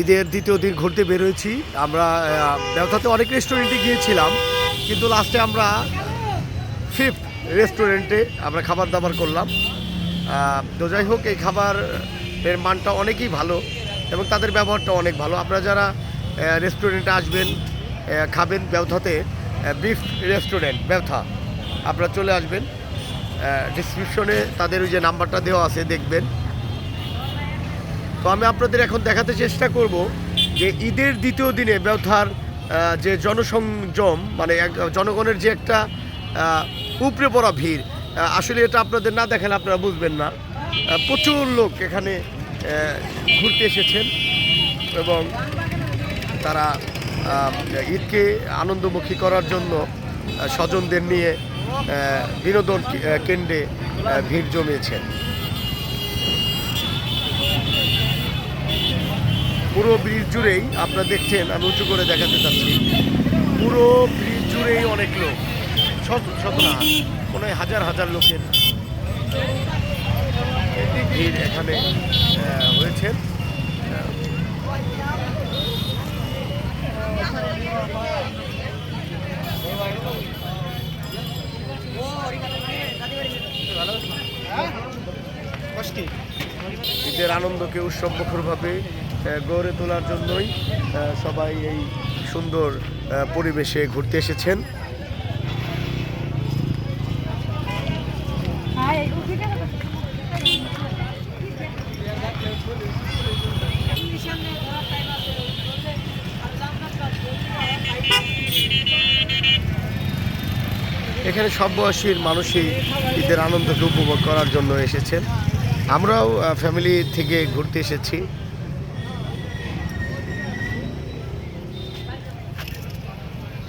ঈদের দ্বিতীয় দিন ঘুরতে বেরোয়েছি। আমরা আহ, ব্যবসাতে অনেক রেস্টুরেন্টে গিয়েছিলাম কিন্তু লাস্টে আমরা ফিফথ রেস্টুরেন্টে আমরা খাবার দাবার করলাম। তো যাই হোক এই খাবার এর মানটা অনেকই ভালো এবং তাদের ব্যবহারটা অনেক ভালো। আপনারা যারা রেস্টুরেন্টে আসবেন খাবেন ব্যবথাতে বিফ রেস্টুরেন্ট ব্যবথা আপনারা চলে আসবেন। ডিসক্রিপশনে তাদের ওই যে নাম্বারটা দেওয়া আছে দেখবেন। তো আমি আপনাদের এখন দেখাতে চেষ্টা করব যে ঈদের দ্বিতীয় দিনে ব্যবথার আহ, যে জনসংযম মানে জনগণের যে একটা উপরে পড়া ভিড় আসলে এটা আপনাদের না দেখেন আপনারা বুঝবেন না। প্রচুর লোক এখানে ঘুরতে এসেছেন এবং তারা ঈদকে আনন্দমুখী করার জন্য স্বজনদের নিয়ে বিনোদন কেন্দ্রে ভিড় জমিয়েছেন। পুরো ব্রিজ জুড়েই আপনারা দেখছেন, আমি উঁচু করে দেখাতে চাচ্ছি। পুরো ব্রিজ জুড়েই অনেক লোক। শত শত না হয় হাজার হাজার লোকের ভিড় এখানে হয়েছে। ঈদের আনন্দকে উৎসব মুখরভাবে গড়ে তোলার জন্যই সবাই এই সুন্দর পরিবেশে ঘুরতে এসেছেন। এখানে সব বয়সীর মানুষই ঈদের আনন্দকে উপভোগ করার জন্য এসেছেন। আমরাও ফ্যামিলি থেকে ঘুরতে এসেছি।